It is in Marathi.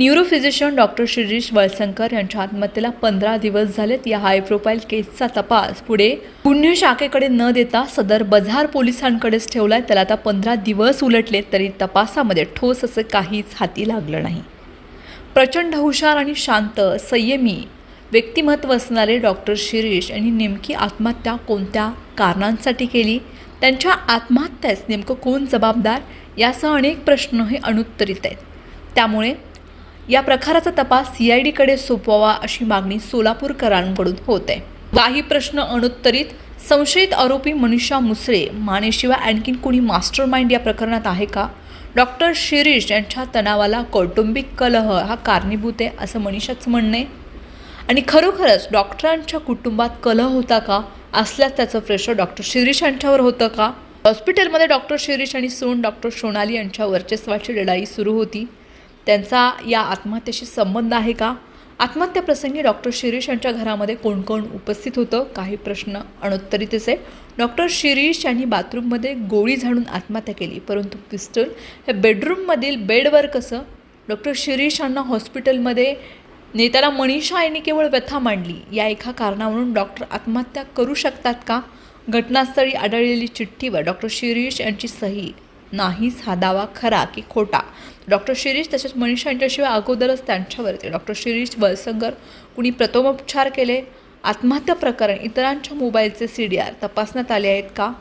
न्यूरोफिजिशियन डॉक्टर शिरीष वळसंकर यांच्या आत्महत्येला पंधरा दिवस झालेत. या हाय प्रोफाईल केसचा तपास पुढे गुन्हे शाखेकडे न देता सदर बझार पोलिसांकडेच ठेवलाय. त्याला आता पंधरा दिवस उलटले तरी तपासामध्ये ठोस असं काहीच हाती लागलं नाही. प्रचंड हुशार आणि शांत संयमी व्यक्तिमत्व असणारे डॉक्टर शिरीष यांनी नेमकी आत्महत्या कोणत्या कारणांसाठी केली? त्यांच्या आत्महत्यास नेमकं कोण जबाबदार? यासह अनेक प्रश्न हे अनुत्तरित आहेत. त्यामुळे या प्रकाराचा तपास सी आय डीकडे सोपवावा अशी मागणी सोलापूरकरांकडून होत. आहे काही प्रश्न अनुत्तरित संशयित आरोपी मनीषा मुसळे मानेशिवाय आणखीन कोणी मास्टर माइंड या प्रकरणात आहे का? डॉक्टर शिरीष यांच्या तणावाला कौटुंबिक कलह हा कारणीभूत आहे असं मनीषाचं म्हणणं आहे. आणि खरोखरच डॉक्टरांच्या कुटुंबात कलह होता का? असल्यास त्याचं प्रेशर डॉक्टर शिरीष यांच्यावर होतं का? हॉस्पिटलमध्ये डॉक्टर शिरीष आणि सोन डॉक्टर सोनाली यांच्या वर्चस्वाची लढाई सुरू होती. त्यांचा या आत्महत्येशी संबंध आहे का? आत्महत्याप्रसंगी डॉक्टर शिरीष यांच्या घरामध्ये कोण कोण उपस्थित होतं? काही प्रश्न अनुत्तरितच आहे डॉक्टर शिरीष यांनी बाथरूममध्ये गोळी झाडून आत्महत्या केली परंतु पिस्टल हे बेडरूममधील बेडवर कसं? डॉक्टर शिरीष यांना हॉस्पिटलमध्ये नेत्याला मनीषा यांनी केवळ व्यथा मांडली. या एका कारणावरून डॉक्टर आत्महत्या करू शकतात का? घटनास्थळी आढळलेली चिठ्ठीवर डॉक्टर शिरीष यांची सही नाहीच हा दावा खरा की खोटा? डॉक्टर शिरीष तसेच मनीषा यांच्याशिवाय अगोदरच त्यांच्यावरती डॉक्टर शिरीष वळसंगर कुणी प्रथमोपचार केले? आत्महत्या प्रकरण इतरांच्या मोबाईलचे सी डी आर तपासण्यात आले आहेत का?